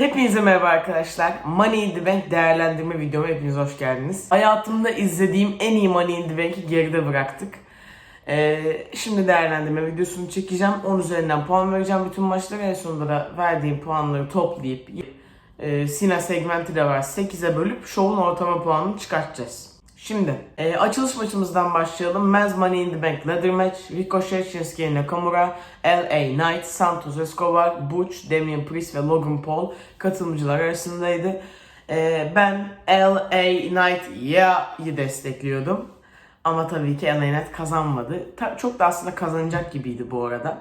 Hepinize merhaba arkadaşlar. Money in the Bank değerlendirme videoma hepiniz hoş geldiniz. Hayatımda izlediğim en iyi Money in the Bank'i geride bıraktık. Ee, şimdi değerlendirme videosunu çekeceğim. 10 üzerinden puan vereceğim bütün maçlara. En sonunda da verdiğim puanları toplayıp e, Sina segmenti de var 8'e bölüp şovun ortalama puanını çıkartacağız. Şimdi e, açılış maçımızdan başlayalım. Men's Money in the Bank Ladder Match. Ricochet, Shinsuke Nakamura, LA Knight, Santos Escobar, Butch, Damian Priest ve Logan Paul katılımcılar arasındaydı. E, ben LA Knight ya'yı destekliyordum. Ama tabii ki LA Knight kazanmadı. Ta- çok da aslında kazanacak gibiydi bu arada.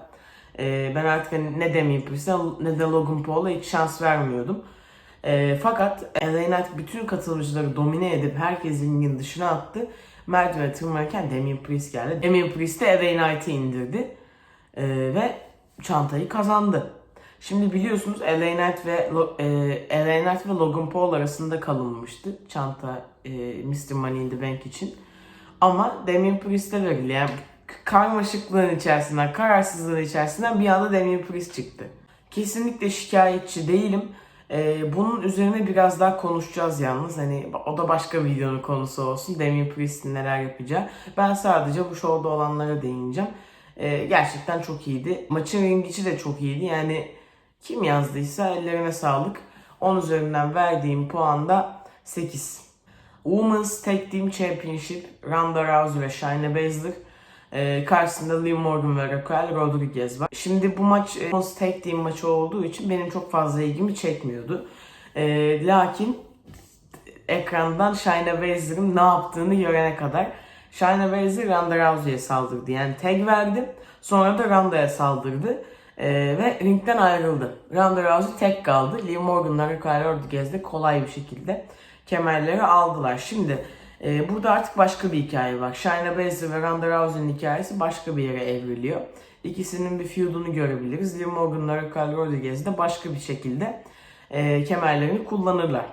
E, ben artık hani ne Damian Priest'e ne de Logan Paul'a hiç şans vermiyordum. E, fakat LA bütün katılımcıları domine edip herkesin ringin dışına attı. Merdivene tırmanırken Damian Priest geldi. Damian Priest de LA indirdi. E, ve çantayı kazandı. Şimdi biliyorsunuz LA Knight ve e, LA Knight ve Logan Paul arasında kalınmıştı çanta e, Mr. Money in the Bank için. Ama Damian Priest'e verildi. Yani karmaşıklığın içerisinden, kararsızlığın içerisinden bir anda Damian Priest çıktı. Kesinlikle şikayetçi değilim. Ee, bunun üzerine biraz daha konuşacağız yalnız. Hani o da başka videonun konusu olsun. Damian Priest'in neler yapacağı. Ben sadece bu şovda olanlara değineceğim. Ee, gerçekten çok iyiydi. Maçın ringiçi de çok iyiydi. Yani kim yazdıysa ellerine sağlık. 10 üzerinden verdiğim puan da 8. Women's Tag Team Championship Ronda Rousey ve Shayna Baszler ee, karşısında Liv Morgan ve Raquel Rodriguez var. Şimdi bu maç e, Women's Tag Team maçı olduğu için benim çok fazla ilgimi çekmiyordu. Ee, lakin ekrandan Shayna Baszler'ın ne yaptığını görene kadar Shayna Baszler Ronda Rousey'e saldırdı. Yani tag verdi. Sonra da Ronda'ya saldırdı. Ee, ve ringden ayrıldı. Ronda Rousey tek kaldı. Liv Morgan'la Raquel Rodriguez de kolay bir şekilde kemerleri aldılar. Şimdi e, burada artık başka bir hikaye var. Shayna Baszler ve Ronda Rousey'nin hikayesi başka bir yere evriliyor. İkisinin bir feud'unu görebiliriz. Liv Morgan'la Raquel Rodriguez de başka bir şekilde e, kemerlerini kullanırlar.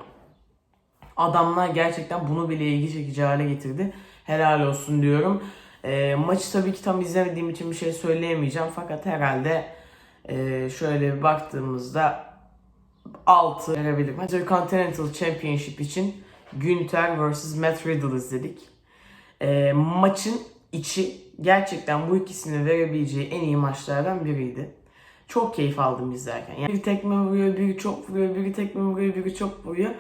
Adamlar gerçekten bunu bile ilgi çekici hale getirdi. Helal olsun diyorum. E, maçı tabii ki tam izlemediğim için bir şey söyleyemeyeceğim. Fakat herhalde e, şöyle bir baktığımızda 6 verebilirim. Intercontinental Championship için Günther vs. Matt Riddle izledik. E, maçın içi gerçekten bu ikisini verebileceği en iyi maçlardan biriydi. Çok keyif aldım izlerken. Yani biri tekme vuruyor, biri çok vuruyor, biri tekme vuruyor, biri çok vuruyor.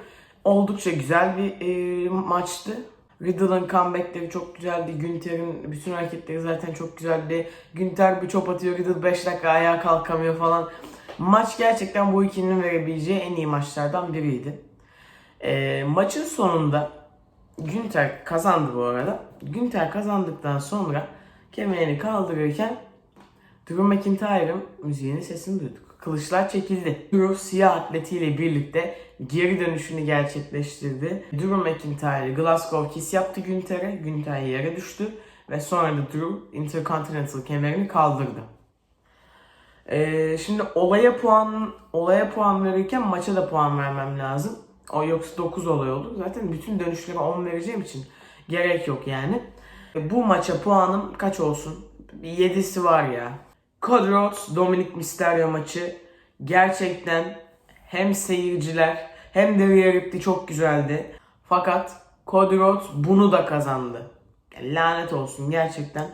Oldukça güzel bir e, maçtı. Riddle'ın comebackleri çok güzeldi. Günther'in bütün hareketleri zaten çok güzeldi. Günther bir çop atıyor, Riddle 5 dakika ayağa kalkamıyor falan. Maç gerçekten bu ikilinin verebileceği en iyi maçlardan biriydi. E, maçın sonunda Günther kazandı bu arada. Günther kazandıktan sonra kemerini kaldırırken Drew McIntyre'ın müziğinin sesini duyduk. Kılıçlar çekildi. Drew siyah atletiyle birlikte geri dönüşünü gerçekleştirdi. Drew McIntyre Glasgow Kiss yaptı Günther'e. Günther yere düştü. Ve sonra da Drew Intercontinental kemerini kaldırdı. Ee, şimdi olaya puan olaya puan verirken maça da puan vermem lazım. O yoksa 9 olay olur. Zaten bütün dönüşlere 10 vereceğim için gerek yok yani. Bu maça puanım kaç olsun? Bir 7'si var ya. Cody Rhodes Dominic Mysterio maçı gerçekten hem seyirciler hem de Rhea Ripley çok güzeldi. Fakat Cody Rhodes bunu da kazandı. Yani lanet olsun gerçekten.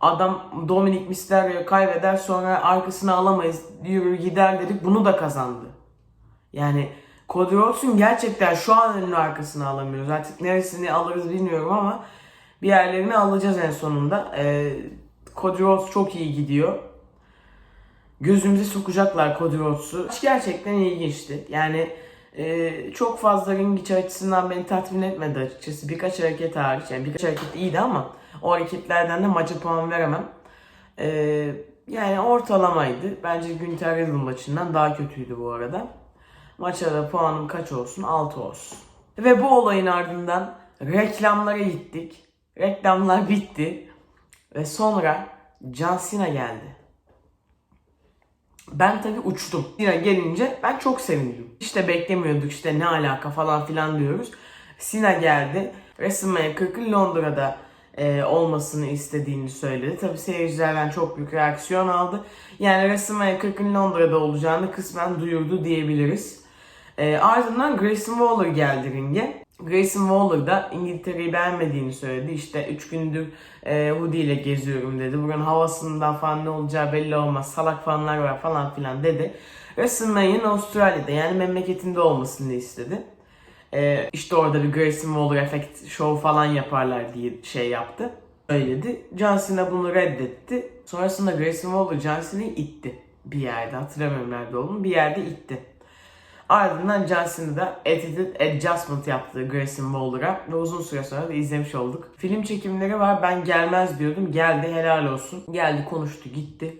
Adam Dominic Mysterio'yu kaybeder sonra arkasını alamayız yürür gider dedik bunu da kazandı. Yani Cody Rhodes'un gerçekten şu an önünü arkasını alamıyoruz. Artık neresini alırız bilmiyorum ama bir yerlerini alacağız en sonunda. Ee, Cody Rhodes çok iyi gidiyor. Gözümüze sokacaklar Cody Rhodes'u. Gerçekten ilginçti. Yani e, çok fazla ring içi açısından beni tatmin etmedi açıkçası. Birkaç hareket hariç. Yani birkaç hareket iyiydi ama o hareketlerden de maça puan veremem. E, yani ortalamaydı. Bence Günter Riddle maçından daha kötüydü bu arada. Maça da puanım kaç olsun? 6 olsun. Ve bu olayın ardından reklamlara gittik. Reklamlar bitti. Ve sonra John Cena geldi. Ben tabii uçtum. Cena gelince ben çok sevindim. İşte beklemiyorduk işte ne alaka falan filan diyoruz. Cena geldi. WrestleMania 40'ın Londra'da e, olmasını istediğini söyledi. Tabii seyircilerden çok büyük reaksiyon aldı. Yani WrestleMania 40'ın Londra'da olacağını kısmen duyurdu diyebiliriz. Ee, ardından Grayson Waller geldi ringe. Grayson Waller da İngiltere'yi beğenmediğini söyledi. İşte 3 gündür e, hoodie ile geziyorum dedi. Buranın havasından falan ne olacağı belli olmaz. Salak fanlar var falan filan dedi. WrestleMania'nın Avustralya'da yani memleketinde olmasını istedi. Ee, işte orada bir Grayson Waller efekt show falan yaparlar diye şey yaptı. Söyledi. John Cena bunu reddetti. Sonrasında Grayson Waller John Cena'yı itti. Bir yerde hatırlamıyorum nerede olduğunu bir yerde itti. Ardından John Cena da Attitude Adjustment yaptı Grayson Waller'a ve uzun süre sonra da izlemiş olduk. Film çekimleri var ben gelmez diyordum geldi helal olsun. Geldi konuştu gitti.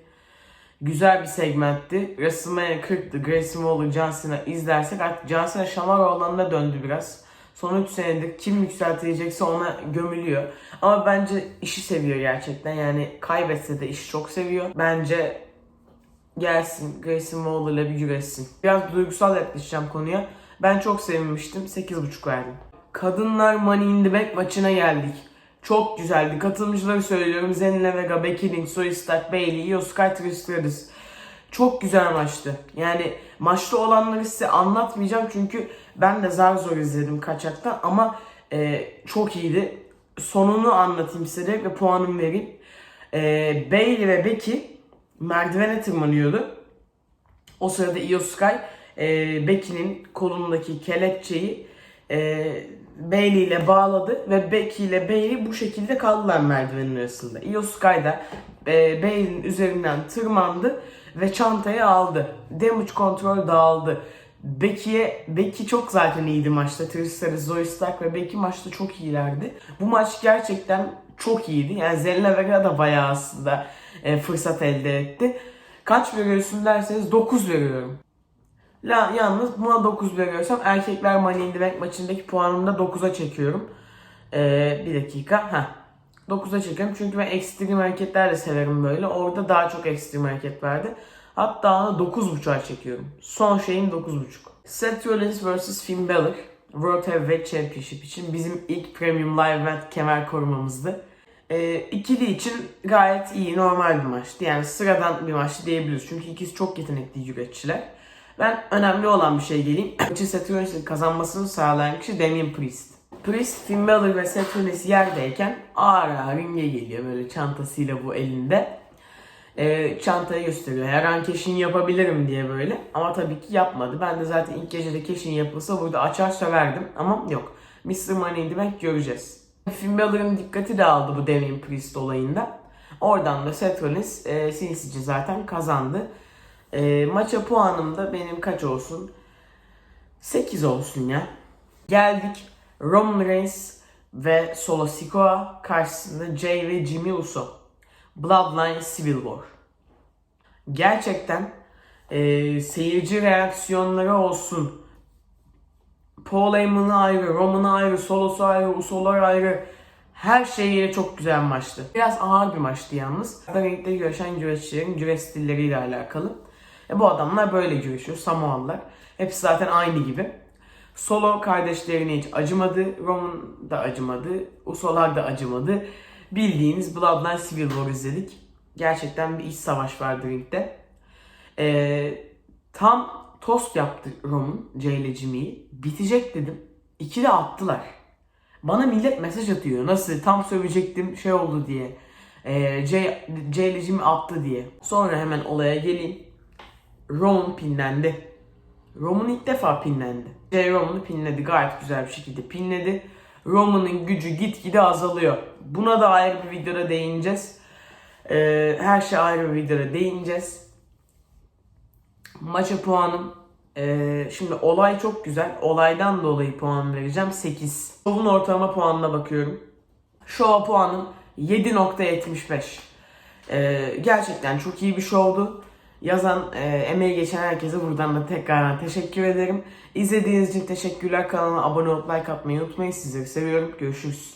Güzel bir segmentti. WrestleMania 40'tı. Grayson Waller, John Cena izlersek artık John Cena şamar olanına döndü biraz. Son 3 senedir kim yükseltilecekse ona gömülüyor. Ama bence işi seviyor gerçekten. Yani kaybetse de işi çok seviyor. Bence gelsin Grayson Waller'la bir güreşsin. Biraz duygusal yaklaşacağım konuya. Ben çok sevinmiştim. 8.5 verdim. Kadınlar Money in the Bank maçına geldik. Çok güzeldi. Katılımcıları söylüyorum. Zelina Vega, Becky Lynch, Zoe Stark, Bayley, Io Sky. Çok güzel maçtı. Yani maçta olanları size anlatmayacağım çünkü ben de zar zor izledim kaçakta ama e, çok iyiydi. Sonunu anlatayım size ve puanımı vereyim. E, Bayley ve Becky merdivene tırmanıyordu. O sırada Io Sky e, Becky'nin kolundaki kelepçeyi e, Bailey ile bağladı ve Becky ile Bailey bu şekilde kaldılar merdivenin arasında. Io Sky da e, Bailey'nin üzerinden tırmandı ve çantayı aldı. Damage control dağıldı. Becky'ye Becky çok zaten iyiydi maçta. Trish Stratus, Zoe Stark ve Becky maçta çok iyilerdi. Bu maç gerçekten çok iyiydi. Yani Zelina Vega da bayağı aslında e, fırsat elde etti. Kaç veriyorsun derseniz 9 veriyorum. La, yalnız buna 9 veriyorsam erkekler Money in the Bank maçındaki puanımı da 9'a çekiyorum. Ee, bir dakika. ha 9'a çekiyorum çünkü ben ekstrem hareketler de severim böyle. Orada daha çok ekstrem hareket verdi. Hatta onu 9.5'a çekiyorum. Son şeyim 9.5. Seth Rollins vs. Finn Balor World Heavyweight Championship için bizim ilk Premium Live Event kemer korumamızdı. Ee, ikili için gayet iyi, normal bir maçtı. Yani sıradan bir maç diyebiliriz. Çünkü ikisi çok yetenekli güreşçiler. Ben önemli olan bir şey geleyim. Maçı Seth Rollins'in kazanmasını sağlayan kişi Damien Priest. Priest, Finn Balor ve Seth Rollins yerdeyken ağır ağır ringe geliyor böyle çantasıyla bu elinde. Ee, çantayı gösteriyor. Her an keşin yapabilirim diye böyle. Ama tabii ki yapmadı. Ben de zaten ilk gecede keşin yapılsa burada açar söverdim. Ama yok. Mr. Money Bank göreceğiz. Finn Balor'ın dikkati de aldı bu Damien Priest olayında. Oradan da Rollins e, sinsice zaten kazandı. E, maça puanım da benim kaç olsun? 8 olsun ya. Geldik Roman Reigns ve Solo Sikoa karşısında Jay ve Jimmy Uso. Bloodline Civil War. Gerçekten e, seyirci reaksiyonları olsun. Paul Heyman'ı ayrı, Roman'ı ayrı, Solo'su ayrı, Uso'lar ayrı. Her şeyiyle çok güzel maçtı. Biraz ağır bir maçtı yalnız. Ringde güreşen güreşçilerin güreş stilleriyle alakalı. E bu adamlar böyle güreşiyor. Samoalılar. Hepsi zaten aynı gibi. Solo kardeşlerine hiç acımadı. Roman da acımadı. Usolar da acımadı. Bildiğiniz Bloodline Civil War izledik. Gerçekten bir iç savaş vardı ringde. Ee, tam tost yaptı Roman, Jay ile Jimmy'yi. Bitecek dedim. İki de attılar. Bana millet mesaj atıyor. Nasıl? Tam sövecektim şey oldu diye. Ee, Jay, Jay ile Jimmy attı diye. Sonra hemen olaya geleyim. Roman pinlendi. Roman ilk defa pinlendi. Jay Roman'ı pinledi. Gayet güzel bir şekilde pinledi. Roman'ın gücü gitgide azalıyor. Buna da ayrı bir videoda değineceğiz. Ee, her şey ayrı bir videoda değineceğiz. Maça puanım. ee, şimdi olay çok güzel. Olaydan dolayı puan vereceğim 8. Şovun ortalama puanına bakıyorum. Şova puanım 7.75. Ee, gerçekten çok iyi bir şovdu. Yazan, e, emeği geçen herkese buradan da tekrardan teşekkür ederim. İzlediğiniz için teşekkürler. Kanala abone olup like atmayı unutmayın. Sizleri seviyorum. Görüşürüz.